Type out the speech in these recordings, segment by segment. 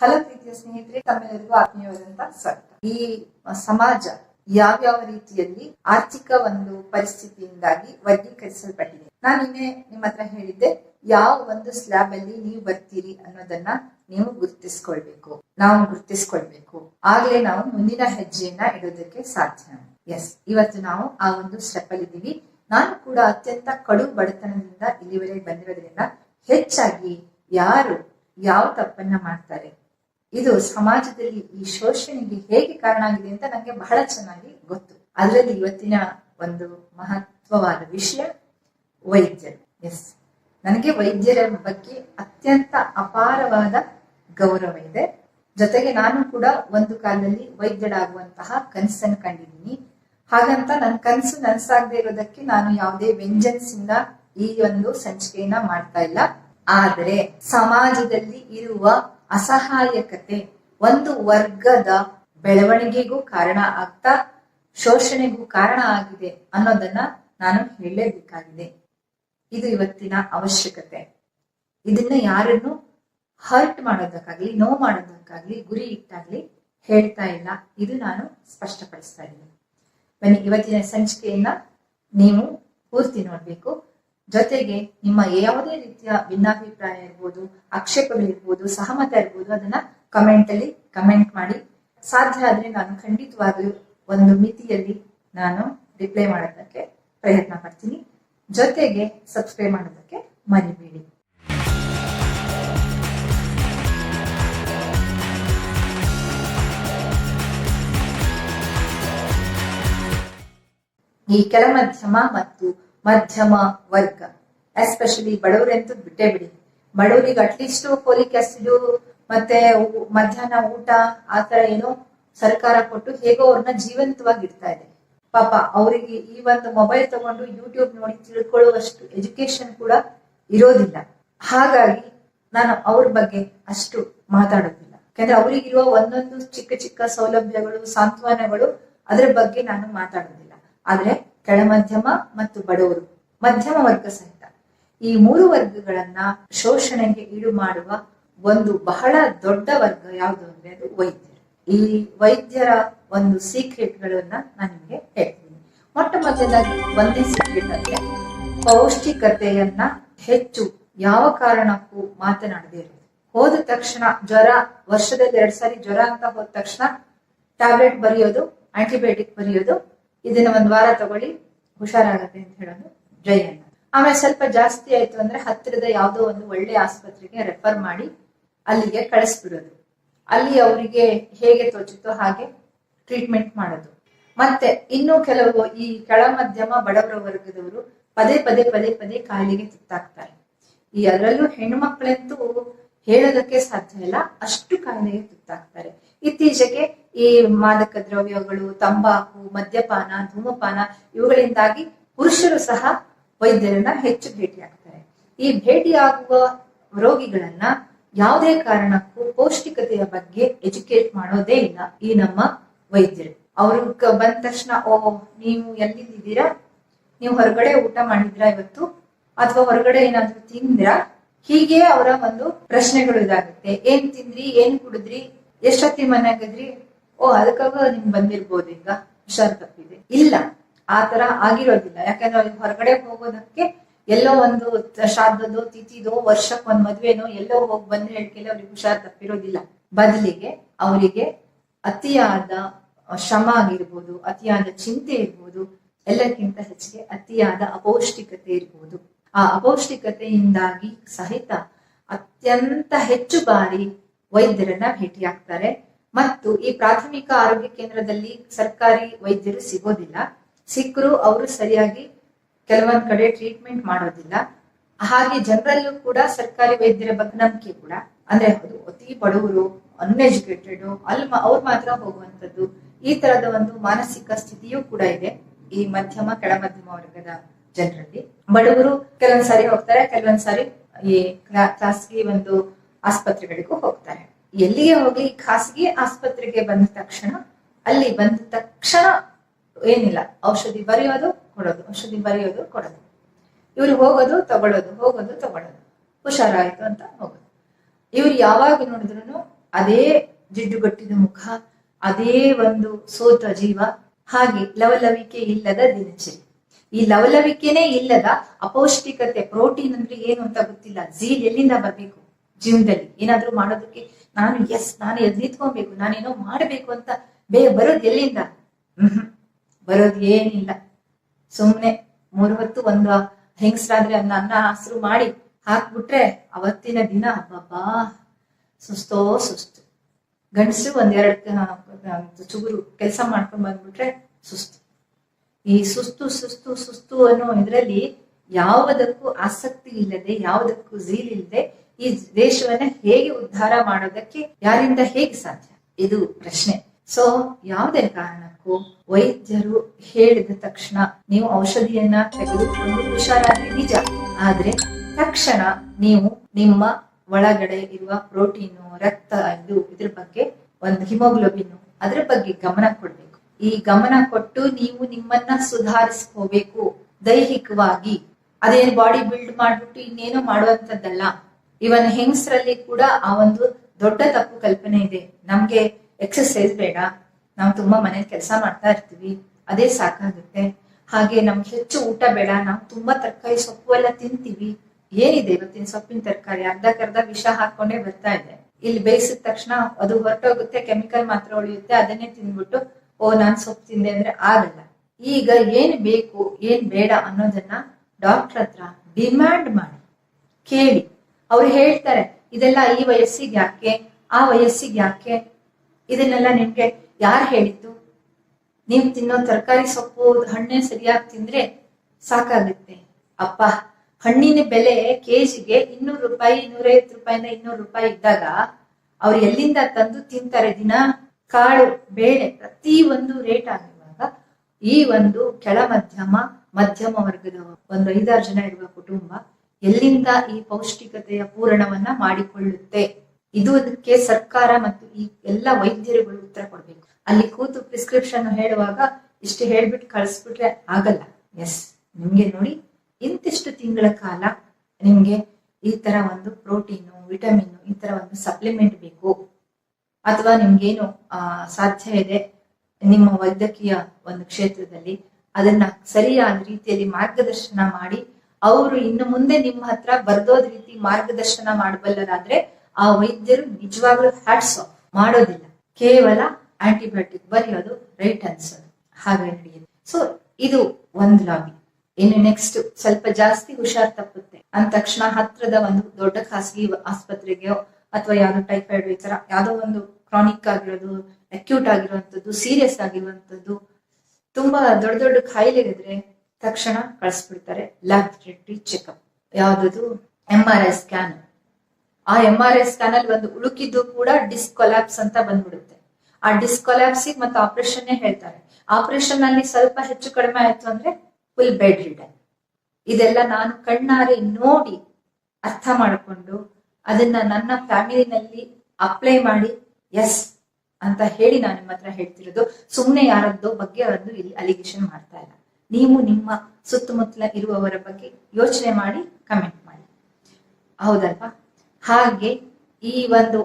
ಹಲವು ರೀತಿಯ ಸ್ನೇಹಿತರೆ, ತಮ್ಮೆಲ್ಲರಿಗೂ ಆತ್ಮೀಯವಾದಂತ ಸ್ವಾಗತ. ಈ ಸಮಾಜ ಯಾವ್ಯಾವ ರೀತಿಯಲ್ಲಿ ಆರ್ಥಿಕ ಒಂದು ಪರಿಸ್ಥಿತಿಯಿಂದಾಗಿ ವರ್ಗೀಕರಿಸಲ್ಪಟ್ಟಿದೆ. ನಾನು ನಿನ್ನೆ ನಿಮ್ಮ ಹತ್ರ ಹೇಳಿದ್ದೆ, ಯಾವ ಒಂದು ಸ್ಲ್ಯಾಬ್ ಅಲ್ಲಿ ನೀವು ಬರ್ತೀರಿ ಅನ್ನೋದನ್ನ ನೀವು ಗುರುತಿಸ್ಕೊಳ್ಬೇಕು. ನಾವು ಗುರುತಿಸ್ಕೊಳ್ಬೇಕು. ಆಗ್ಲೇ ನಾವು ಮುಂದಿನ ಹೆಜ್ಜೆಯನ್ನ ಇಡೋದಕ್ಕೆ ಸಾಧ್ಯ. ಎಸ್ ಇವತ್ತು ನಾವು ಆ ಒಂದು ಸ್ಟೆಪ್ ಅಲ್ಲಿ ಇದ್ದೀವಿ. ನಾನು ಕೂಡ ಅತ್ಯಂತ ಕಡು ಬಡತನದಿಂದ ಇಲ್ಲಿವರೆಗೆ ಬಂದಿರೋದ್ರಿಂದ ಹೆಚ್ಚಾಗಿ ಯಾರು ಯಾವ ತಪ್ಪನ್ನ ಮಾಡ್ತಾರೆ? ಇದು ಸಮಾಜದಲ್ಲಿ ಈ ಶೋಷಣೆಗೆ ಹೇಗೆ ಕಾರಣ ಆಗಿದೆ ಅಂತ ನನಗೆ ಬಹಳ ಚೆನ್ನಾಗಿ ಗೊತ್ತು. ಅದರಲ್ಲಿ ಇವತ್ತಿನ ಒಂದು ಮಹತ್ವವಾದ ವಿಷಯ ವೈದ್ಯರು. ಎಸ್ ನನಗೆ ವೈದ್ಯರ ಬಗ್ಗೆ ಅತ್ಯಂತ ಅಪಾರವಾದ ಗೌರವ ಇದೆ. ಜೊತೆಗೆ ನಾನು ಕೂಡ ಒಂದು ಕಾಲದಲ್ಲಿ ವೈದ್ಯರಾಗುವಂತಹ ಕನಸನ್ನು ಕಂಡಿದ್ದೀನಿ. ಹಾಗಂತ ನನ್ನ ಕನಸು ನನ್ಸಾಗದೆ ಇರೋದಕ್ಕೆ ನಾನು ಯಾವುದೇ ವೆಂಜನ್ಸ್ ಇಂದ ಈ ಒಂದು ಸಂಚಿಕೆಯನ್ನ ಮಾಡ್ತಾ ಇಲ್ಲ. ಆದರೆ ಸಮಾಜದಲ್ಲಿ ಇರುವ ಅಸಹಾಯಕತೆ ಒಂದು ವರ್ಗದ ಬೆಳವಣಿಗೆಗೂ ಕಾರಣ ಆಗ್ತಾ ಶೋಷಣೆಗೂ ಕಾರಣ ಆಗಿದೆ ಅನ್ನೋದನ್ನ ನಾನು ಹೇಳಲೇಬೇಕಾಗಿದೆ. ಇದು ಇವತ್ತಿನ ಅವಶ್ಯಕತೆ. ಇದನ್ನ ಯಾರನ್ನು ಹರ್ಟ್ ಮಾಡೋದಕ್ಕಾಗ್ಲಿ ನೋ ಮಾಡೋದಕ್ಕಾಗ್ಲಿ, ಗುರಿ ಇಟ್ಟಾಗ್ಲಿ ಹೇಳ್ತಾ ಇಲ್ಲ. ಇದು ನಾನು ಸ್ಪಷ್ಟಪಡಿಸ್ತಾ ಇದ್ದೀನಿ. ಬನ್ನಿ, ಇವತ್ತಿನ ಸಂಚಿಕೆಯನ್ನ ನೀವು ಪೂರ್ತಿ ನೋಡ್ಬೇಕು. ಜೊತೆಗೆ ನಿಮ್ಮ ಯಾವುದೇ ರೀತಿಯ ಭಿನ್ನಾಭಿಪ್ರಾಯ ಇರ್ಬೋದು, ಆಕ್ಷೇಪಗಳಿರ್ಬೋದು, ಸಹಮತ ಇರ್ಬೋದು, ಅದನ್ನ ಕಮೆಂಟ್ ಅಲ್ಲಿ ಕಮೆಂಟ್ ಮಾಡಿ. ಸಾಧ್ಯ ಆದ್ರೆ ನಾನು ಖಂಡಿತವಾಗ್ಲೂ ಒಂದು ಮಿತಿಯಲ್ಲಿ ನಾನು ರಿಪ್ಲೈ ಮಾಡೋದಕ್ಕೆ ಪ್ರಯತ್ನ ಪಡ್ತೀನಿ ಜೊತೆಗೆ ಸಬ್ಸ್ಕ್ರೈಬ್ ಮಾಡೋದಕ್ಕೆ ಮರಿಬೇಡಿ. ಈ ಕೆಳ ಮಧ್ಯಮ ಮತ್ತು ಮಧ್ಯಮ ವರ್ಗ. ಎಸ್ಪೆಷಲಿ ಬಡವರಂತೂ ಬಿಟ್ಟೇ ಬಿಡಿ. ಬಡವರಿಗೆ ಅಟ್ಲೀಸ್ಟ್ ಫೋಲಿಕ್ ಆಸಿಡ್ ಮತ್ತೆ ಮಧ್ಯಾಹ್ನ ಊಟ ಆತರ ಏನೋ ಸರ್ಕಾರ ಕೊಟ್ಟು ಹೇಗೋ ಅವ್ರನ್ನ ಜೀವಂತವಾಗಿ ಇಡ್ತಾ ಇದೆ. ಪಾಪ ಅವರಿಗೆ ಈ ಒಂದು ಮೊಬೈಲ್ ತಗೊಂಡು ಯೂಟ್ಯೂಬ್ ನೋಡಿ ತಿಳ್ಕೊಳ್ಳುವಷ್ಟು ಎಜುಕೇಶನ್ ಕೂಡ ಇರೋದಿಲ್ಲ. ಹಾಗಾಗಿ ನಾನು ಅವ್ರ ಬಗ್ಗೆ ಅಷ್ಟು ಮಾತಾಡೋದಿಲ್ಲ. ಯಾಕಂದ್ರೆ ಅವರಿಗಿರುವ ಒಂದೊಂದು ಚಿಕ್ಕ ಚಿಕ್ಕ ಸೌಲಭ್ಯಗಳು, ಸಾಂತ್ವನಗಳು ಅದರ ಬಗ್ಗೆ ನಾನು ಮಾತಾಡೋದಿಲ್ಲ. ಆದ್ರೆ ಕೆಳ ಮಧ್ಯಮ ಮತ್ತು ಬಡವರು, ಮಧ್ಯಮ ವರ್ಗ ಸಹಿತ. ಈ ಮೂರು ವರ್ಗಗಳನ್ನ ಶೋಷಣೆಗೆ ಈಡು ಮಾಡುವ ಒಂದು ಬಹಳ ದೊಡ್ಡ ವರ್ಗ ಯಾವುದು ಅಂದ್ರೆ ಅದು ವೈದ್ಯರು. ಈ ವೈದ್ಯರ ಒಂದು ಸೀಕ್ರೆಟ್ ಗಳನ್ನ ನಾನು ನಿಮಗೆ ಹೇಳ್ತೀನಿ. ಮೊಟ್ಟ ಮೊದಲಾಗಿ ಒಂದೇ ಸೀಕ್ರೆಟ್ ಅಂದ್ರೆ ಪೌಷ್ಟಿಕತೆಯನ್ನ ಹೆಚ್ಚು ಯಾವ ಕಾರಣಕ್ಕೂ ಮಾತನಾಡದೇ ಇರೋದು. ಹೋದ ತಕ್ಷಣ ಜ್ವರ, ವರ್ಷದಲ್ಲಿ ಎರಡ್ ಸಾರಿ ಜ್ವರ ಅಂತ ಹೋದ ತಕ್ಷಣ ಟ್ಯಾಬ್ಲೆಟ್ ಬರೆಯೋದು ಆಂಟಿಬಯೋಟಿಕ್ ಬರೆಯೋದು ಇದನ್ನ ಒಂದ್ ವಾರ ತಗೊಳ್ಳಿ. ಹುಷಾರಾಗತ್ತೆ ಅಂತ ಹೇಳೋದು ಜೈ ಆಮೇಲೆ ಸ್ವಲ್ಪ ಜಾಸ್ತಿ ಆಯ್ತು ಅಂದ್ರೆ ಹತ್ತಿರದ ಯಾವುದೋ ಒಂದು ಒಳ್ಳೆ ಆಸ್ಪತ್ರೆಗೆ ರೆಫರ್ ಮಾಡಿ ಅಲ್ಲಿಗೆ ಕಳಿಸ್ಬಿಡೋದು. ಅಲ್ಲಿ ಅವರಿಗೆ ಹೇಗೆ ತೋಚುತ್ತೋ ಹಾಗೆ ಟ್ರೀಟ್ಮೆಂಟ್ ಮಾಡೋದು. ಮತ್ತೆ ಇನ್ನು ಕೆಲವು ಈ ಕೆಳ ಮಧ್ಯಮ ಬಡವರ ವರ್ಗದವರು ಪದೇ ಪದೇ ಪದೇ ಪದೇ ಕಾಯಿಲೆಗೆ ತುತ್ತಾಗ್ತಾರೆ. ಈ ಅದರಲ್ಲೂ ಹೆಣ್ಣು ಮಕ್ಕಳಂತೂ ಹೇಳೋದಕ್ಕೆ ಸಾಧ್ಯ ಇಲ್ಲ, ಅಷ್ಟು ಕಾಯಿಲೆಗೆ ತುತ್ತಾಗ್ತಾರೆ. ಇತ್ತೀಚೆಗೆ ಈ ಮಾದಕ ದ್ರವ್ಯಗಳು, ತಂಬಾಕು, ಮದ್ಯಪಾನ, ಧೂಮಪಾನ ಇವುಗಳಿಂದಾಗಿ ಪುರುಷರು ಸಹ ವೈದ್ಯರನ್ನ ಹೆಚ್ಚು ಭೇಟಿಯಾಗ್ತಾರೆ. ಈ ಭೇಟಿಯಾಗುವ ರೋಗಿಗಳನ್ನ ಯಾವುದೇ ಕಾರಣಕ್ಕೂ ಪೌಷ್ಟಿಕತೆಯ ಬಗ್ಗೆ ಎಜುಕೇಟ್ ಮಾಡೋದೇ ಇಲ್ಲ ಈ ನಮ್ಮ ವೈದ್ಯರು. ಅವರು ಬಂದ ತಕ್ಷಣ ಓ ನೀವು ಎಲ್ಲಿದ್ದೀರಾ? ನೀವು ಹೊರಗಡೆ ಊಟ ಮಾಡಿದ್ರಾ ಇವತ್ತು? ಅಥವಾ ಹೊರಗಡೆ ಏನಾದ್ರು ತಿಂದ್ರಾ? ಹೀಗೆ ಅವರ ಒಂದು ಪ್ರಶ್ನೆಗಳು ಇದಾಗುತ್ತೆ. ಏನ್ ತಿಂದ್ರಿ? ಏನ್ ಕುಡಿದ್ರಿ? ಎಷ್ಟೊತ್ತಿ ಮನೆಯಾಗದ್ರಿ ಓ ಅದಕ್ಕಾಗ ನಿಮ್ಗೆ ಬಂದಿರ್ಬೋದು ಈಗ. ಹುಷಾರ್ ತಪ್ಪಿದೆ ಇಲ್ಲ, ಆ ತರ ಆಗಿರೋದಿಲ್ಲ. ಯಾಕಂದ್ರೆ ಅವ್ರಿಗೆ ಹೊರಗಡೆ ಹೋಗೋದಕ್ಕೆ ಎಲ್ಲೋ ಒಂದು ಶ್ರಾದ್ದದೋ, ತಿಥಿದೋ, ವರ್ಷಕ್ಕೆ ಒಂದ್ ಮದ್ವೆನೋ ಎಲ್ಲೋ ಹೋಗಿ ಬಂದ್ರೆ ಹೇಳ್ಕೆಲ್ಲ ಅವ್ರಿಗೆ ಹುಷಾರ್ ತಪ್ಪಿರೋದಿಲ್ಲ. ಬದಲಿಗೆ ಅವರಿಗೆ ಅತಿಯಾದ ಶ್ರಮ ಆಗಿರ್ಬೋದು, ಅತಿಯಾದ ಚಿಂತೆ ಇರ್ಬೋದು, ಎಲ್ಲಕ್ಕಿಂತ ಹೆಚ್ಚಿಗೆ ಅತಿಯಾದ ಅಪೌಷ್ಟಿಕತೆ ಇರ್ಬೋದು. ಆ ಅಪೌಷ್ಟಿಕತೆಯಿಂದಾಗಿ ಸಹಿತ ಅತ್ಯಂತ ಹೆಚ್ಚು ಬಾರಿ ವೈದ್ಯರನ್ನ ಭೇಟಿಯಾಗ್ತಾರೆ. ಮತ್ತು ಈ ಪ್ರಾಥಮಿಕ ಆರೋಗ್ಯ ಕೇಂದ್ರದಲ್ಲಿ ಸರ್ಕಾರಿ ವೈದ್ಯರು ಸಿಗೋದಿಲ್ಲ. ಸಿಕ್ಕರು ಅವರು ಸರಿಯಾಗಿ ಕೆಲವೊಂದ್ ಕಡೆ ಟ್ರೀಟ್ಮೆಂಟ್ ಮಾಡೋದಿಲ್ಲ. ಹಾಗೆ ಜನರಲ್ಲೂ ಕೂಡ ಸರ್ಕಾರಿ ವೈದ್ಯರ ಬಗ್ಗೆ ನಂಬಿಕೆ ಕೂಡ. ಅಂದ್ರೆ ಹೌದು ಅತಿ ಬಡವರು ಅನ್ಎಜುಕೇಟೆಡ್ ಅಲ್ಲಿ ಅವ್ರು ಮಾತ್ರ ಹೋಗುವಂತದ್ದು ಈ ತರದ ಒಂದು ಮಾನಸಿಕ ಸ್ಥಿತಿಯೂ ಕೂಡ ಇದೆ ಈ ಮಧ್ಯಮ ಕೆಳ ಮಧ್ಯಮ ವರ್ಗದ ಜನರಲ್ಲಿ. ಬಡವರು ಕೆಲವೊಂದ್ಸಾರಿ ಹೋಗ್ತಾರೆ ಕೆಲವೊಂದ್ಸಾರಿ ಈ ಖಾಸಗಿ ಒಂದು ಆಸ್ಪತ್ರೆಗಳಿಗೂ ಹೋಗ್ತಾರೆ. ಎಲ್ಲಿಗೆ ಹೋಗ್ಲಿ, ಖಾಸಗಿ ಆಸ್ಪತ್ರೆಗೆ ಬಂದ ತಕ್ಷಣ, ಅಲ್ಲಿ ಬಂದ ತಕ್ಷಣ ಏನಿಲ್ಲ, ಔಷಧಿ ಬರೆಯೋದು, ಕೊಡೋದು, ಔಷಧಿ ಬರೆಯೋದು, ಕೊಡೋದು. ಇವ್ರು ಹೋಗೋದು, ತಗೊಳ್ಳೋದು ಹೋಗೋದು, ತಗೊಳ್ಳೋದು. ಹುಷಾರಾಯ್ತು ಅಂತ ಹೋಗೋದು. ಇವ್ರು ಯಾವಾಗ ನೋಡಿದ್ರು ಅದೇ ಜಿಡ್ಡುಗಟ್ಟಿದ ಮುಖ, ಅದೇ ಒಂದು ಸೋತ ಜೀವ, ಹಾಗೆ ಲವಲವಿಕೆ ಇಲ್ಲದ ದಿನಚರಿ. ಈ ಲವಲವಿಕೆನೇ ಇಲ್ಲದ ಅಪೌಷ್ಟಿಕತೆ, ಪ್ರೋಟೀನ್ ಅಂದ್ರೆ ಏನು ಅಂತ ಗೊತ್ತಿಲ್ಲ. ಜೀಲ್ ಎಲ್ಲಿಂದ ಬರ್ಬೇಕು? ಜೀವನದಲ್ಲಿ. ಏನಾದ್ರೂ ಮಾಡೋದಕ್ಕೆ ನಾನು ಎಸ್ ನಾನು ಎದ್ ನಿಂತ್ಕೊಬೇಕು, ನಾನೇನೋ ಮಾಡಬೇಕು ಅಂತ ಬೇಗ ಬರೋದು ಎಲ್ಲಿಂದ? ಬರೋದು ಏನಿಲ್ಲ. ಸುಮ್ನೆ ಮೂರ್ ಹೊತ್ತು ಒಂದು ಹೆಂಗಸ್ರಾದ್ರೆ ಅನ್ನ ಅನ್ನ ಹಸಿರು ಮಾಡಿ ಹಾಕ್ಬಿಟ್ರೆ ಅವತ್ತಿನ ದಿನ ಹಬ್ಬಬ್ಬಾ ಸುಸ್ತೋ, ಸುಸ್ತು. ಗಂಡಸರು ಒಂದೆರಡು ಚುಗುರು ಕೆಲಸ ಮಾಡ್ಕೊಂಡ್ ಬಂದ್ಬಿಟ್ರೆ ಸುಸ್ತು. ಈ ಸುಸ್ತು ಸುಸ್ತು ಸುಸ್ತು ಅನ್ನೋ ಇದರಲ್ಲಿ ಯಾವುದಕ್ಕೂ ಆಸಕ್ತಿ ಇಲ್ಲದೆ, ಯಾವುದಕ್ಕೂ ಝೀಲ್ ಇಲ್ಲದೆ ಈ ದೇಶವನ್ನ ಹೇಗೆ ಉದ್ಧಾರ ಮಾಡೋದಕ್ಕೆ ಯಾರಿಂದ ಹೇಗೆ ಸಾಧ್ಯ? ಇದು ಪ್ರಶ್ನೆ. ಸೊ ಯಾವುದೇ ಕಾರಣಕ್ಕೂ ವೈದ್ಯರು ಹೇಳಿದ ತಕ್ಷಣ ನೀವು ಔಷಧಿಯನ್ನ ತೆಗೆದುಕೊಂಡು ಹುಷಾರಾಗಿ ನಿಜ. ಆದ್ರೆ ತಕ್ಷಣ ನೀವು ನಿಮ್ಮ ಒಳಗಡೆ ಇರುವ ಪ್ರೋಟೀನು, ರಕ್ತ ಇದು ಇದ್ರ ಬಗ್ಗೆ ಒಂದು ಹಿಮೋಗ್ಲೋಬಿನ್ ಅದ್ರ ಬಗ್ಗೆ ಗಮನ ಕೊಡ್ಬೇಕು. ಈ ಗಮನ ಕೊಟ್ಟು ನೀವು ನಿಮ್ಮನ್ನ ಸುಧಾರಿಸ್ಕೋಬೇಕು ದೈಹಿಕವಾಗಿ. ಅದೇನು ಬಾಡಿ ಬಿಲ್ಡ್ ಮಾಡ್ಬಿಟ್ಟು ಇನ್ನೇನೋ ಮಾಡುವಂತದ್ದಲ್ಲ ಇವನ್ ಹೆಂಗಸರಲ್ಲಿ ಕೂಡ ಆ ಒಂದು ದೊಡ್ಡ ತಪ್ಪು ಕಲ್ಪನೆ ಇದೆ. ನಮ್ಗೆ ಎಕ್ಸಸೈಸ್ ಬೇಡ. ನಾವು ತುಂಬಾ ಮನೇಲಿ ಕೆಲಸ ಮಾಡ್ತಾ ಇರ್ತೀವಿ. ಅದೇ ಸಾಕಾಗುತ್ತೆ. ಹಾಗೆ ನಮ್ಗೆ ಹೆಚ್ಚು ಊಟ ಬೇಡ. ನಾವು ತುಂಬಾ ತರಕಾರಿ ಸೊಪ್ಪು ಎಲ್ಲ ತಿಂತೀವಿ. ಏನಿದೆ ಇವತ್ತಿನ ಸೊಪ್ಪಿನ ತರಕಾರಿ? ಅರ್ಧಕ್ಕರ್ಧ ವಿಷ ಹಾಕೊಂಡೇ ಬರ್ತಾ ಇದೆ. ಇಲ್ಲಿ ಬೇಯಿಸಿದ ತಕ್ಷಣ ಅದು ಹೊರಟೋಗುತ್ತೆ, ಕೆಮಿಕಲ್ ಮಾತ್ರ ಉಳಿಯುತ್ತೆ. ಅದನ್ನೇ ತಿಂದ್ಬಿಟ್ಟು, ಓ, ನಾನ್ ಸೊಪ್ಪು ತಿಂದೆ ಅಂದ್ರೆ ಆಗಲ್ಲ. ಈಗ ಏನ್ ಬೇಕು, ಏನ್ ಬೇಡ ಅನ್ನೋದನ್ನ ಡಾಕ್ಟರ್ ಹತ್ರ ಡಿಮ್ಯಾಂಡ್ ಮಾಡಿ, ಕೇಳಿ. ಅವ್ರು ಹೇಳ್ತಾರೆ, ಇದೆಲ್ಲ ಈ ವಯಸ್ಸಿಗೆ ಯಾಕೆ? ಆ ವಯಸ್ಸಿಗೆ ಯಾಕೆ? ಇದನ್ನೆಲ್ಲ ನಿಮ್ಗೆ ಯಾರು ಹೇಳಿದ್ದು? ನೀವು ತಿನ್ನೋ ತರಕಾರಿ ಸೊಪ್ಪು, ಹಣ್ಣೆ ಸರಿಯಾಗಿ ತಿಂದ್ರೆ ಸಾಕಾಗುತ್ತೆ. ಅಪ್ಪ, ಹಣ್ಣಿನ ಬೆಲೆ ಕೆಜಿಗೆ ಇನ್ನೂರು ರೂಪಾಯಿ, ಇನ್ನೂರೈವತ್ತು ರೂಪಾಯಿಂದ ಇನ್ನೂರು ರೂಪಾಯಿ ಇದ್ದಾಗ ಅವ್ರು ಎಲ್ಲಿಂದ ತಂದು ತಿಂತಾರೆ ದಿನ? ಕಾಳು, ಬೇಳೆ, ಪ್ರತಿ ಒಂದು ರೇಟ್ ಆಗಿರುವಾಗ ಈ ಒಂದು ಕೆಳ ಮಧ್ಯಮ ಮಧ್ಯಮ ವರ್ಗದ ಒಂದು ಐದಾರು ಜನ ಇರುವ ಕುಟುಂಬ ಎಲ್ಲಿಂದ ಈ ಪೌಷ್ಟಿಕತೆಯ ಪೂರಣವನ್ನ ಮಾಡಿಕೊಳ್ಳುತ್ತೆ? ಇದು ಅದಕ್ಕೆ ಸರ್ಕಾರ ಮತ್ತು ಈ ಎಲ್ಲ ವೈದ್ಯರುಗಳು ಉತ್ತರ ಕೊಡ್ಬೇಕು. ಅಲ್ಲಿ ಕೂತು ಪ್ರಿಸ್ಕ್ರಿಪ್ಷನ್ ಹೇಳುವಾಗ ಇಷ್ಟು ಹೇಳ್ಬಿಟ್ಟು ಕಳಿಸ್ಬಿಟ್ರೆ ಆಗಲ್ಲ. ಎಸ್ ನಿಮ್ಗೆ ನೋಡಿ, ಇಂತಿಷ್ಟು ತಿಂಗಳ ಕಾಲ ನಿಮ್ಗೆ ಈ ತರ ಒಂದು ಪ್ರೋಟೀನು ವಿಟಮಿನ್ ಈ ತರ ಒಂದು ಸಪ್ಲಿಮೆಂಟ್ ಬೇಕು. ಅಥವಾ ನಿಮ್ಗೇನು ಸಾಧ್ಯ ಇದೆ ನಿಮ್ಮ ವೈದ್ಯಕೀಯ ಒಂದು ಕ್ಷೇತ್ರದಲ್ಲಿ ಅದನ್ನ ಸರಿಯಾದ ರೀತಿಯಲ್ಲಿ ಮಾರ್ಗದರ್ಶನ ಮಾಡಿ ಅವರು ಇನ್ನು ಮುಂದೆ ನಿಮ್ಮ ಹತ್ರ ಬರ್ದೋದ್ ರೀತಿ ಮಾರ್ಗದರ್ಶನ ಮಾಡಬಲ್ಲರಾದ್ರೆ ಆ ವೈದ್ಯರು ನಿಜವಾಗ್ಲೂ ಹ್ಯಾಟ್ಸ್ ಮಾಡೋದಿಲ್ಲ. ಕೇವಲ ಆಂಟಿಬಯೋಟಿಕ್ ಬರೆಯೋದು ರೈಟ್ ಅನ್ಸೋದು. ಹಾಗೆ ನಡೆಯುತ್ತೆ ಸೊ ಇದು ಒಂದು ಲಾಬಿ ಇನ್ನು ನೆಕ್ಸ್ಟ್ ಸ್ವಲ್ಪ ಜಾಸ್ತಿ ಹುಷಾರ್ ತಪ್ಪುತ್ತೆ. ಅಂದ ತಕ್ಷಣ ಹತ್ರದ ಒಂದು ದೊಡ್ಡ ಖಾಸಗಿ ಆಸ್ಪತ್ರೆಗೆ ಅಥವಾ ಯಾವ್ದು ಟೈಫಾಯ್ಡ್ ಈ ತರ ಯಾವ್ದೋ ಒಂದು ಕ್ರಾನಿಕ್ ಆಗಿರೋದು ಅಕ್ಯೂಟ್ ಆಗಿರುವಂತದ್ದು ಸೀರಿಯಸ್ ಆಗಿರುವಂತದ್ದು ತುಂಬಾ ದೊಡ್ಡ ದೊಡ್ಡ ಕಾಯಿಲೆಗಿದ್ರೆ ತಕ್ಷಣ ಕಳಿಸ್ಬಿಡ್ತಾರೆ ಲ್ಯಾಬ್ರೇಟರಿ ಚೆಕಪ್ ಯಾವ್ದು ಎಂ ಆರ್ ಐ ಸ್ಕ್ಯಾನ್ ಆ ಎಂ ಆರ್ ಐ ಸ್ಕ್ಯಾನ್ ಅಲ್ಲಿ ಒಂದು ಉಳುಕಿದ್ದು ಕೂಡ ಡಿಸ್ಕೊಲಾಪ್ಸ್ ಅಂತ ಬಂದ್ಬಿಡುತ್ತೆ. ಆ ಡಿಸ್ಕೊಲಾಪ್ಸಿ ಮತ್ತೆ ಆಪರೇಷನ್ ಹೇಳ್ತಾರೆ. ಆಪರೇಷನ್ ಅಲ್ಲಿ ಸ್ವಲ್ಪ ಹೆಚ್ಚು ಕಡಿಮೆ ಆಯ್ತು ಅಂದ್ರೆ ಫುಲ್ ಬೆಡ್ ರಿಡನ್ ಇದೆಲ್ಲ ನಾನು ಕಣ್ಣಾರೆ ನೋಡಿ ಅರ್ಥ ಮಾಡಿಕೊಂಡು ಅದನ್ನ ನನ್ನ ಫ್ಯಾಮಿಲಿನಲ್ಲಿ ಅಪ್ಲೈ ಮಾಡಿ ಎಸ್ ಅಂತ ಹೇಳಿ ನಾನು ನಿಮ್ಮ ಹತ್ರ ಹೇಳ್ತಿರೋದು. ಸುಮ್ಮನೆ ಯಾರದ್ದು ಬಗ್ಗೆ ಅವರದ್ದು ಇಲ್ಲಿ ಅಲಿಗೇಷನ್ ಮಾಡ್ತಾ ಇಲ್ಲ. ನೀವು ನಿಮ್ಮ ಸುತ್ತಮುತ್ತಲ ಇರುವವರ ಬಗ್ಗೆ ಯೋಚನೆ ಮಾಡಿ ಕಮೆಂಟ್ ಮಾಡಿ. ಹೌದಲ್ವಾ? ಹಾಗೆ ಈ ಒಂದು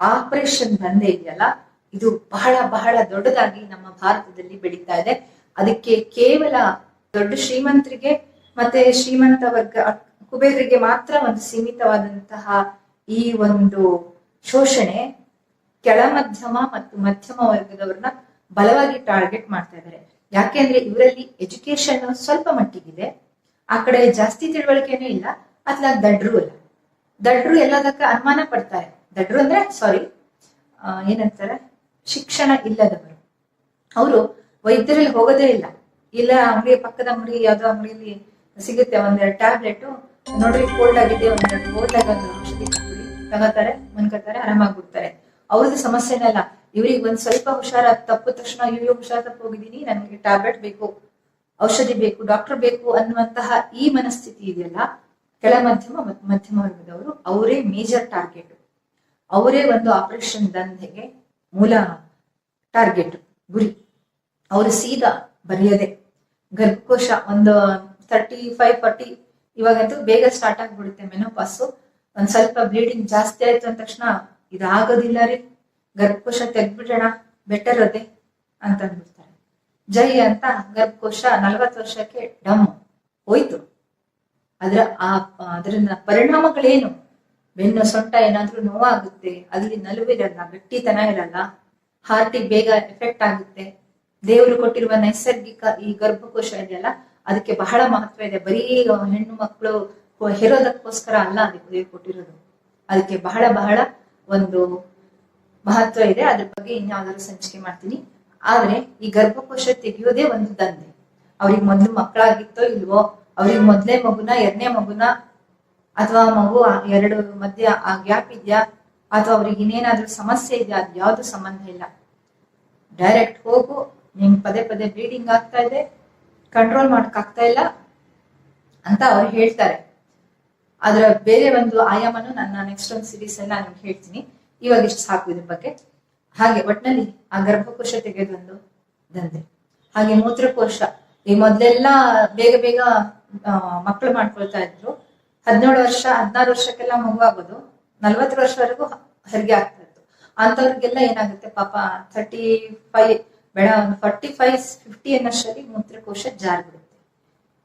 ಆಪರೇಷನ್ ಬಂದೇ ಇದೆಯಲ್ಲ, ಇದು ಬಹಳ ಬಹಳ ದೊಡ್ಡದಾಗಿ ನಮ್ಮ ಭಾರತದಲ್ಲಿ ಬೆಳೀತಾ ಇದೆ. ಅದಕ್ಕೆ ಕೇವಲ ದೊಡ್ಡ ಶ್ರೀಮಂತರಿಗೆ ಮತ್ತೆ ಶ್ರೀಮಂತ ವರ್ಗ, ಕುಬೇರರಿಗೆ ಮಾತ್ರ ಒಂದು ಸೀಮಿತವಾದಂತಹ ಈ ಒಂದು ಶೋಷಣೆ ಕೆಳ ಮಧ್ಯಮ ಮತ್ತು ಮಧ್ಯಮ ವರ್ಗದವ್ರನ್ನ ಬಲವಾಗಿ ಟಾರ್ಗೆಟ್ ಮಾಡ್ತಾ ಇದ್ದಾರೆ. ಯಾಕೆಂದ್ರೆ ಇವರಲ್ಲಿ ಎಜುಕೇಶನ್ ಸ್ವಲ್ಪ ಮಟ್ಟಿಗಿದೆ. ಆ ಕಡೆ ಜಾಸ್ತಿ ತಿಳುವಳಿಕೆನೂ ಇಲ್ಲ. ಅಥವಾ ದಡ್ರು ಅಲ್ಲ. ದಡ್ರು ಎಲ್ಲದಕ್ಕೆ ಅನುಮಾನ ಪಡ್ತಾರೆ. ದಡ್ರು ಅಂದ್ರೆ ಸಾರಿ ಏನಂತಾರೆ? ಶಿಕ್ಷಣ ಇಲ್ಲದವರು. ಅವರು ವೈದ್ಯರಲ್ಲಿ ಹೋಗೋದೇ ಇಲ್ಲ. ಇಲ್ಲ ಅಂಗಡಿ ಪಕ್ಕದ ಅಂಗಡಿ, ಯಾವ್ದೋ ಅಂಗಡಿಯಲ್ಲಿ ಸಿಗುತ್ತೆ ಒಂದೆರಡು ಟ್ಯಾಬ್ಲೆಟ್ ನೋಡ್ರಿ ಕೋಲ್ಡ್ ಆಗಿದೆ, ಒಂದೆರಡು ಕೋಲ್ಡ್ ಆಗಿ ಔಷಧಿ ತಗೋತಾರೆ, ಮನ್ಕೋತಾರೆ ಆರಾಮಾಗ್ಬಿಡ್ತಾರೆ ಅವ್ರದ್ದು ಸಮಸ್ಯೆನೇ ಅಲ್ಲ. ಇವ್ರಿಗೆ ಒಂದ್ ಸ್ವಲ್ಪ ಹುಷಾರ ತಪ್ಪು ತಕ್ಷಣ ಅಯ್ಯೋ ಹುಷಾರ ತಪ್ಪು ಹೋಗಿದ್ದೀನಿ, ನನಗೆ ಟ್ಯಾಬ್ಲೆಟ್ ಬೇಕು, ಔಷಧಿ ಬೇಕು ಡಾಕ್ಟರ್ ಬೇಕು ಅನ್ನುವಂತಹ ಈ ಮನಸ್ಥಿತಿ ಇದೆಯಲ್ಲ, ಕೆಳ ಮಧ್ಯಮ ಮತ್ತು ಮಧ್ಯಮ ವರ್ಗದವರು ಅವರೇ ಮೇಜರ್ ಟಾರ್ಗೆಟ್ ಅವರೇ ಒಂದು ಆಪರೇಷನ್ ದಂಧೆಗೆ ಮೂಲ ಟಾರ್ಗೆಟ್ ಗುರಿ. ಅವರು ಸೀದಾ ಬರೆಯದೆ. ಗರ್ಭಕೋಶ ಒಂದು ತರ್ಟಿ ಫೈವ್ ಫಾರ್ಟಿ ಇವಾಗಂತೂ ಬೇಗ ಸ್ಟಾರ್ಟ್ ಆಗ್ಬಿಡುತ್ತೆ ಮೆನೋಪಾಸು ಒಂದ್ ಸ್ವಲ್ಪ ಬ್ಲೀಡಿಂಗ್ ಜಾಸ್ತಿ ಆಯ್ತು ಅಂದ ತಕ್ಷಣ ಇದಾಗೋದಿಲ್ಲ ರೀ. ಗರ್ಭಕೋಶ ತೆಗ್ದ್ಬಿಡೋಣ ಬೆಟರ್ ಅದೇ ಅಂತ ಅಂದ್ಬಿಡ್ತಾರೆ. ಜೈ ಅಂತ ಗರ್ಭಕೋಶ ನಲ್ವತ್ತು ವರ್ಷಕ್ಕೆ ಡಮ್ ಹೋಯ್ತು. ಅದ್ರ ಆ ಅದರಿಂದ ಪರಿಣಾಮಗಳೇನು? ಬೆನ್ನು ಸೊಂಟ ಏನಾದ್ರೂ ನೋವಾಗುತ್ತೆ, ಅಲ್ಲಿ ನಲುವಿರಲ್ಲ, ಗಟ್ಟಿತನ ಇರಲ್ಲ ಹಾರ್ಟಿಗೆ ಬೇಗ ಎಫೆಕ್ಟ್ ಆಗುತ್ತೆ. ದೇವರು ಕೊಟ್ಟಿರುವ ನೈಸರ್ಗಿಕ ಈ ಗರ್ಭಕೋಶ ಇದೆಯಲ್ಲ ಅದಕ್ಕೆ ಬಹಳ ಮಹತ್ವ ಇದೆ. ಬರೀ ಹೆಣ್ಣು ಮಕ್ಕಳು ಹೆರೋದಕ್ಕೋಸ್ಕರ ಅಲ್ಲ ಅದಕ್ಕೆ ದೇವ್ರು ಕೊಟ್ಟಿರೋದು. ಅದಕ್ಕೆ ಬಹಳ ಬಹಳ ಒಂದು ಮಹತ್ವ ಇದೆ, ಅದ್ರ ಬಗ್ಗೆ ಇನ್ಯಾವ್ದಾದ್ರು ಸಂಚಿಕೆ ಮಾಡ್ತೀನಿ. ಆದ್ರೆ ಈ ಗರ್ಭಕೋಶ ತೆಗೆಯೋದೇ ಒಂದು ದಂಧೆ. ಅವ್ರಿಗೆ ಮೊದ್ಲು ಮಕ್ಕಳಾಗಿತ್ತೋ ಇಲ್ವೋ, ಅವ್ರಿಗೆ ಮೊದ್ಲೇ ಮಗುನ, ಎರಡನೇ ಮಗುನ, ಅಥವಾ ಮಗು ಎರಡು ಮಧ್ಯ ಆ ಗ್ಯಾಪ್ ಇದೆಯಾ, ಅಥವಾ ಅವ್ರಿಗೆ ಇನ್ನೇನಾದ್ರೂ ಸಮಸ್ಯೆ ಇದೆಯಾ, ಅದು ಯಾವ್ದು ಸಂಬಂಧ ಇಲ್ಲ. ಡೈರೆಕ್ಟ್ ಹೋಗು, ನಿಮ್ ಪದೇ ಪದೇ ಬ್ಲೀಡಿಂಗ್ ಆಗ್ತಾ ಇದೆ ಕಂಟ್ರೋಲ್ ಮಾಡಕ್ ಆಗ್ತಾ ಇಲ್ಲ ಅಂತ ಅವ್ರು ಹೇಳ್ತಾರೆ. ಅದರ ಬೇರೆ ಒಂದು ಆಯಾಮನು ನನ್ನ ನೆಕ್ಸ್ಟ್ ಒಂದು ಸಿರೀಸ್ ಅಲ್ಲಿ ನಾನು ಹೇಳ್ತೀನಿ. ಇವಾಗ ಇಷ್ಟು ಸಾಕು ಇದ್ರ ಬಗ್ಗೆ. ಹಾಗೆ ಒಟ್ನಲ್ಲಿ ಆ ಗರ್ಭಕೋಶ ತೆಗೆದೊಂದು ದಂಧೆ. ಹಾಗೆ ಮೂತ್ರಕೋಶ, ಈ ಮೊದ್ಲೆಲ್ಲಾ ಬೇಗ ಬೇಗ ಮಕ್ಕಳು ಮಾಡ್ಕೊಳ್ತಾ ಇದ್ರು. ಹದಿನೇಳು ವರ್ಷ, ಹದಿನಾರು ವರ್ಷಕ್ಕೆಲ್ಲ ಮಗು ಆಗೋದು ನಲ್ವತ್ತು ವರ್ಷವರೆಗೂ ಹೆರಿಗೆ ಆಗ್ತಾ ಇತ್ತು. ಅಂತವ್ರಿಗೆಲ್ಲ ಏನಾಗುತ್ತೆ ಪಾಪ ಥರ್ಟಿ ಫೈವ್ ಬೇಡ, ಒಂದು ಫಾರ್ಟಿ ಫೈವ್ ಫಿಫ್ಟಿ ಅನ್ನೋಷ್ಟರಲ್ಲಿ ಮೂತ್ರಕೋಶ ಜಾರ್ಬಿಡುತ್ತೆ.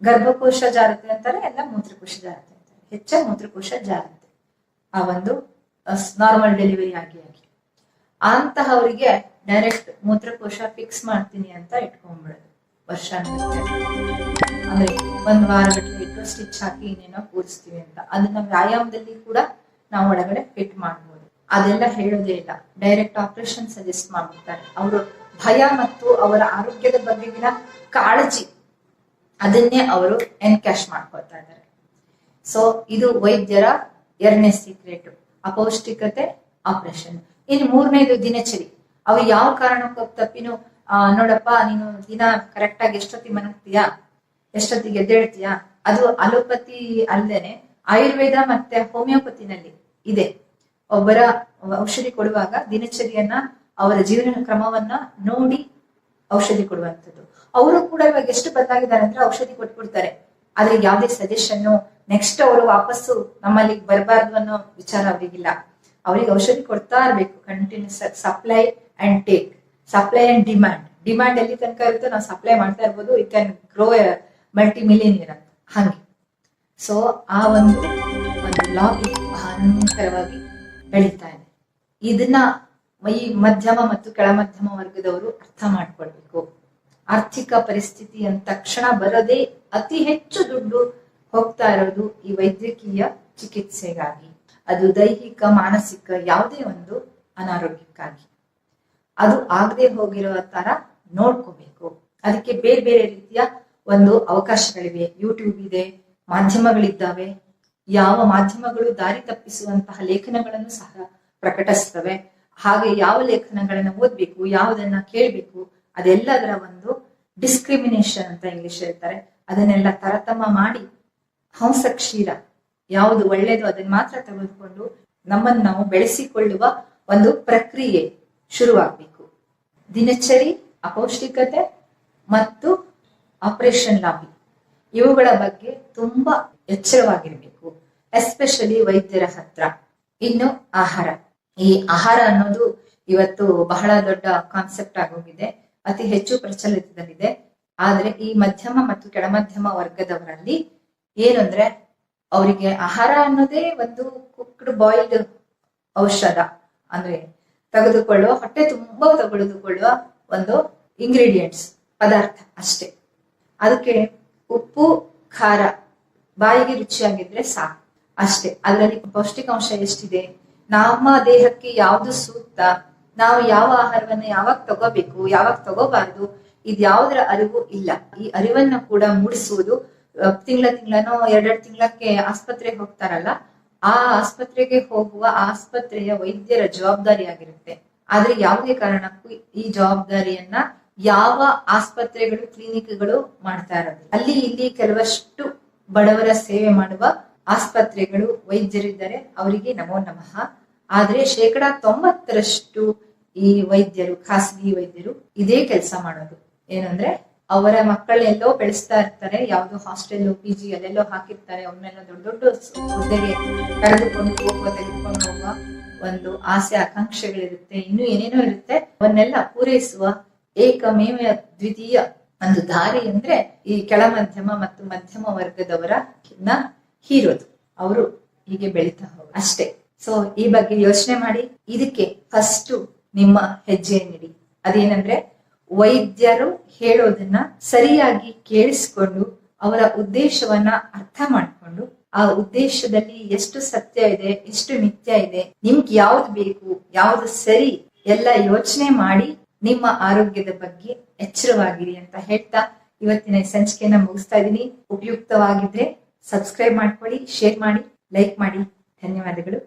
ಗರ್ಭಕೋಶ ಜಾರುತ್ತೆ ಅಂತಾರೆ, ಎಲ್ಲ ಮೂತ್ರಕೋಶ ಜಾರುತ್ತೆ ಅಂತಾರೆ. ಹೆಚ್ಚಾಗಿ ಮೂತ್ರಕೋಶ ಜಾರುತ್ತೆ. ಆ ಒಂದು ನಾರ್ಮಲ್ ಡೆಲಿವರಿ ಆಗಿ ಆಗಿ. ಅಂತಹವರಿಗೆ ಡೈರೆಕ್ಟ್ ಮೂತ್ರಕೋಶ ಫಿಕ್ಸ್ ಮಾಡ್ತೀನಿ ಅಂತ ಇಟ್ಕೊಂಡ್ಬಿಡೋದು. ವರ್ಷ ಅಂದ್ರೆ ಒಂದ್ ವಾರ ಬಿಟ್ಟು ಸ್ಟಿಚ್ ಹಾಕಿ ಇನ್ನೇನೋ ಕೂರಿಸ್ತೀವಿ ಅಂತ. ಅದನ್ನ ವ್ಯಾಯಾಮದಲ್ಲಿ ಕೂಡ ನಾವು ಒಳಗಡೆ ಫಿಟ್ ಮಾಡ್ಬೋದು. ಅದೆಲ್ಲ ಹೇಳೋದೇ ಇಲ್ಲ. ಡೈರೆಕ್ಟ್ ಆಪರೇಷನ್ ಸಜೆಸ್ಟ್ ಮಾಡ್ಬಿಡ್ತಾರೆ. ಅವರು ಭಯ ಮತ್ತು ಅವರ ಆರೋಗ್ಯದ ಬಗೆಗಿನ ಕಾಳಜಿ, ಅದನ್ನೇ ಅವರು ಎನ್ಕ್ಯಾಶ್ ಮಾಡ್ಕೊಳ್ತಾ ಇದ್ದಾರೆ. ಸೊ ಇದು ವೈದ್ಯರ ಎರಡನೇ ಸೀಕ್ರೆಟ್ ಅಪೌಷ್ಟಿಕತೆ, ಆಪರೇಷನ್. ಇನ್ನು ಮೂರನೇದು ದಿನಚರಿ. ಅವು ಯಾವ ಕಾರಣಕ್ಕೂ ತಪ್ಪಿನೂ ನೋಡಪ್ಪ, ನೀನು ದಿನ ಕರೆಕ್ಟ್ ಆಗಿ ಎಷ್ಟೊತ್ತಿಗೆ ಮನಗ್ತೀಯಾ ಎಷ್ಟೊತ್ತಿಗೆ ಎದ್ದೇಳ್ತೀಯಾ? ಅದು ಅಲೋಪತಿ ಅಲ್ಲದೇನೆ ಆಯುರ್ವೇದ ಮತ್ತೆ ಹೋಮಿಯೋಪತಿನಲ್ಲಿ ಇದೆ. ಒಬ್ಬರ ಔಷಧಿ ಕೊಡುವಾಗ ದಿನಚರಿಯನ್ನ ಅವರ ಜೀವನ ಕ್ರಮವನ್ನ ನೋಡಿ ಔಷಧಿ ಕೊಡುವಂಥದ್ದು. ಅವರು ಕೂಡ ಇವಾಗ ಎಷ್ಟು ಬದಲಾಗಿದ್ದಾರೆ ಅಂದ್ರೆ ಔಷಧಿ ಕೊಟ್ಬಿಡ್ತಾರೆ. ಆದ್ರೆ ಯಾವುದೇ ಸಜೆಷನ್ ನೆಕ್ಸ್ಟ್ ಅವರು ವಾಪಸ್ಸು ನಮ್ಮಲ್ಲಿ ಬರಬಾರ್ದು ಅನ್ನೋ ವಿಚಾರ ಅವರಿಗಿಲ್ಲ. ಅವ್ರಿಗೆ ಔಷಧಿ ಕೊಡ್ತಾ ಇರ್ಬೇಕು continuous supply and take supply and demand demand ಎಲ್ಲಿ ತನಕ ಇರುತ್ತೋ ನಾವು ಸಪ್ಲೈ ಮಾಡ್ತಾ ಇರ್ಬೋದು it can grow multi million ಅಂತ. ಹಂಗೆ. ಸೊ ಆ ಒಂದು ಒಂದು ಲಾಬಿ ಭಯಂಕರವಾಗಿ ಬೆಳೀತಾ ಇದೆ. ಇದನ್ನ ಈ ಮಧ್ಯಮ ಮತ್ತು ಕೆಳ ಮಧ್ಯಮ ವರ್ಗದವರು ಅರ್ಥ ಮಾಡ್ಕೊಳ್ಬೇಕು. ಆರ್ಥಿಕ ಪರಿಸ್ಥಿತಿ ಅಂದ ತಕ್ಷಣ ಬರದೇ ಅತಿ ಹೆಚ್ಚು ದುಡ್ಡು ಹೋಗ್ತಾ ಇರೋದು ಈ ವೈದ್ಯಕೀಯ ಚಿಕಿತ್ಸೆಗಾಗಿ. ಅದು ದೈಹಿಕ, ಮಾನಸಿಕ ಯಾವುದೇ ಒಂದು ಅನಾರೋಗ್ಯಕ್ಕಾಗಿ. ಅದು ಆಗದೆ ಹೋಗಿರೋ ತರ ನೋಡ್ಕೋಬೇಕು. ಅದಕ್ಕೆ ಬೇರೆ ಬೇರೆ ರೀತಿಯ ಒಂದು ಅವಕಾಶಗಳಿವೆ. ಯೂಟ್ಯೂಬ್ ಇದೆ, ಮಾಧ್ಯಮಗಳಿದ್ದಾವೆ. ಯಾವ ಮಾಧ್ಯಮಗಳು ದಾರಿ ತಪ್ಪಿಸುವಂತಹ ಲೇಖನಗಳನ್ನು ಸಹ ಪ್ರಕಟಿಸ್ತವೆ. ಹಾಗೆ ಯಾವ ಲೇಖನಗಳನ್ನು ಓದ್ಬೇಕು, ಯಾವುದನ್ನ ಕೇಳ್ಬೇಕು, ಅದೆಲ್ಲದರ ಒಂದು ಡಿಸ್ಕ್ರಿಮಿನೇಷನ್ ಅಂತ ಇಂಗ್ಲಿಷ್ ಹೇಳ್ತಾರೆ. ಅದನ್ನೆಲ್ಲ ತರತಮ ಮಾಡಿ ಹಂಸ ಕ್ಷೀರ ಯಾವುದು ಒಳ್ಳೇದು, ಅದನ್ನು ಮಾತ್ರ ತೆಗೆದುಕೊಂಡು ನಮ್ಮನ್ನು ನಾವು ಬೆಳೆಸಿಕೊಳ್ಳುವ ಒಂದು ಪ್ರಕ್ರಿಯೆ ಶುರುವಾಗಬೇಕು. ದಿನಚರಿ, ಅಪೌಷ್ಟಿಕತೆ ಮತ್ತು ಆಪರೇಷನ್ ಲಾಬಿ ಇವುಗಳ ಬಗ್ಗೆ ತುಂಬಾ ಎಚ್ಚರವಾಗಿರ್ಬೇಕು. ಎಸ್ಪೆಷಲಿ ವೈದ್ಯರ ಹತ್ರ. ಇನ್ನು ಆಹಾರ. ಈ ಆಹಾರ ಅನ್ನೋದು ಇವತ್ತು ಬಹಳ ದೊಡ್ಡ ಕಾನ್ಸೆಪ್ಟ್ ಆಗೋಗಿದೆ. ಅತಿ ಹೆಚ್ಚು ಪ್ರಚಲಿತದಲ್ಲಿದೆ. ಆದ್ರೆ ಈ ಮಧ್ಯಮ ಮತ್ತು ಕೆಳಮಧ್ಯಮ ವರ್ಗದವರಲ್ಲಿ ಏನು ಅಂದ್ರೆ ಅವರಿಗೆ ಆಹಾರ ಅನ್ನೋದೇ ಒಂದು ಕುಕ್ಡ್ ಬಾಯ್ಲ್ಡ್ ಔಷಧ. ಅಂದ್ರೆ ತೆಗೆದುಕೊಳ್ಳುವ, ಹೊಟ್ಟೆ ತುಂಬಾ ತೆಗೆದುಕೊಳ್ಳುವ ಒಂದು ಇಂಗ್ರೀಡಿಯೆಂಟ್ಸ್ ಪದಾರ್ಥ ಅಷ್ಟೇ. ಅದಕ್ಕೆ ಉಪ್ಪು, ಖಾರ, ಬಾಯಿಗೆ ರುಚಿಯಾಗಿದ್ರೆ ಸಾಕು. ಅಷ್ಟೇ. ಅದರಲ್ಲಿ ಪೌಷ್ಟಿಕಾಂಶ ಎಷ್ಟಿದೆ? ನಮ್ಮ ದೇಹಕ್ಕೆ ಯಾವುದು ಸೂಕ್ತ? ನಾವು ಯಾವ ಆಹಾರವನ್ನ ಯಾವಾಗ ತಗೋಬೇಕು? ಯಾವಾಗ ತಗೋಬಾರ್ದು? ಇದ್ಯಾವುದರ ಅರಿವು ಇಲ್ಲ. ಈ ಅರಿವನ್ನ ಕೂಡ ಮೂಡಿಸುವುದು ತಿಂಗಳ ತಿಂಗಳನೋ ಎರಡೆರಡು ತಿಂಗಳಕ್ಕೆ ಆಸ್ಪತ್ರೆಗೆ ಹೋಗ್ತಾರಲ್ಲ, ಆ ಆಸ್ಪತ್ರೆಗೆ ಹೋಗುವ ಆಸ್ಪತ್ರೆಯ ವೈದ್ಯರ ಜವಾಬ್ದಾರಿ ಆಗಿರುತ್ತೆ ಆದ್ರೆ ಯಾವುದೇ ಕಾರಣಕ್ಕೂ ಈ ಜವಾಬ್ದಾರಿಯನ್ನ ಯಾವ ಆಸ್ಪತ್ರೆಗಳು, ಕ್ಲಿನಿಕ್ಗಳು ಮಾಡ್ತಾ ಇರೋದು ಅಲ್ಲಿ ಇಲ್ಲಿ ಕೆಲವಷ್ಟು ಬಡವರ ಸೇವೆ ಮಾಡುವ ಆಸ್ಪತ್ರೆಗಳು ವೈದ್ಯರಿದ್ದಾರೆ, ಅವರಿಗೆ ನಮೋ ನಮಃ. ಆದ್ರೆ ಶೇಕಡ ತೊಂಬತ್ತರಷ್ಟು ಈ ವೈದ್ಯರು, ಖಾಸಗಿ ವೈದ್ಯರು ಇದೇ ಕೆಲಸ ಮಾಡೋದು. ಏನಂದ್ರೆ ಅವರ ಮಕ್ಕಳೆಲ್ಲೋ ಬೆಳೆಸ್ತಾ ಇರ್ತಾರೆ. ಯಾವುದೋ ಹಾಸ್ಟೆಲ್ ಪಿ ಜಿ ಅಲ್ಲೆಲ್ಲೋ ಹಾಕಿರ್ತಾರೆ. ಅವ್ರನ್ನೆಲ್ಲ ದೊಡ್ಡ ದೊಡ್ಡ ಹುದ್ದೆಗೆ ಕರೆದುಕೊಂಡು ಹೋಗುವ, ತೆಗೆದುಕೊಂಡು ಹೋಗುವ ಒಂದು ಆಸೆ, ಆಕಾಂಕ್ಷೆಗಳಿರುತ್ತೆ. ಇನ್ನು ಏನೇನೋ ಇರುತ್ತೆ. ಅವನ್ನೆಲ್ಲ ಪೂರೈಸುವ ಏಕಮೇವ ದ್ವಿತೀಯ ಒಂದು ದಾರಿ ಅಂದ್ರೆ ಈ ಕೆಳ ಮಧ್ಯಮ ಮತ್ತು ಮಧ್ಯಮ ವರ್ಗದವರ ನ ಹೀರೋದು. ಅವರು ಹೀಗೆ ಬೆಳೀತಾ ಹೋಗ ಅಷ್ಟೇ. ಸೊ ಈ ಬಗ್ಗೆ ಯೋಚನೆ ಮಾಡಿ. ಇದಕ್ಕೆ ಫಸ್ಟ್ ನಿಮ್ಮ ಹೆಜ್ಜೆಯನ್ನಿಡಿ. ಅದೇನಂದ್ರೆ ವೈದ್ಯರು ಹೇಳೋದನ್ನ ಸರಿಯಾಗಿ ಕೇಳಿಸ್ಕೊಂಡು ಅವರ ಉದ್ದೇಶವನ್ನ ಅರ್ಥ ಮಾಡ್ಕೊಂಡು ಆ ಉದ್ದೇಶದಲ್ಲಿ ಎಷ್ಟು ಸತ್ಯ ಇದೆ, ಎಷ್ಟು ನಿತ್ಯ ಇದೆ, ನಿಮ್ಗೆ ಯಾವ್ದು ಬೇಕು, ಯಾವ್ದು ಸರಿ ಎಲ್ಲ ಯೋಚನೆ ಮಾಡಿ ನಿಮ್ಮ ಆರೋಗ್ಯದ ಬಗ್ಗೆ ಎಚ್ಚರವಾಗಿರಿ ಅಂತ ಹೇಳ್ತಾ ಇವತ್ತಿನ ಸಂಚಿಕೆಯನ್ನ ಮುಗಿಸ್ತಾ ಇದ್ದೀನಿ. ಉಪಯುಕ್ತವಾಗಿದ್ರೆ ಸಬ್ಸ್ಕ್ರೈಬ್ ಮಾಡ್ಕೊಳ್ಳಿ, ಶೇರ್ ಮಾಡಿ, ಲೈಕ್ ಮಾಡಿ. ಧನ್ಯವಾದಗಳು.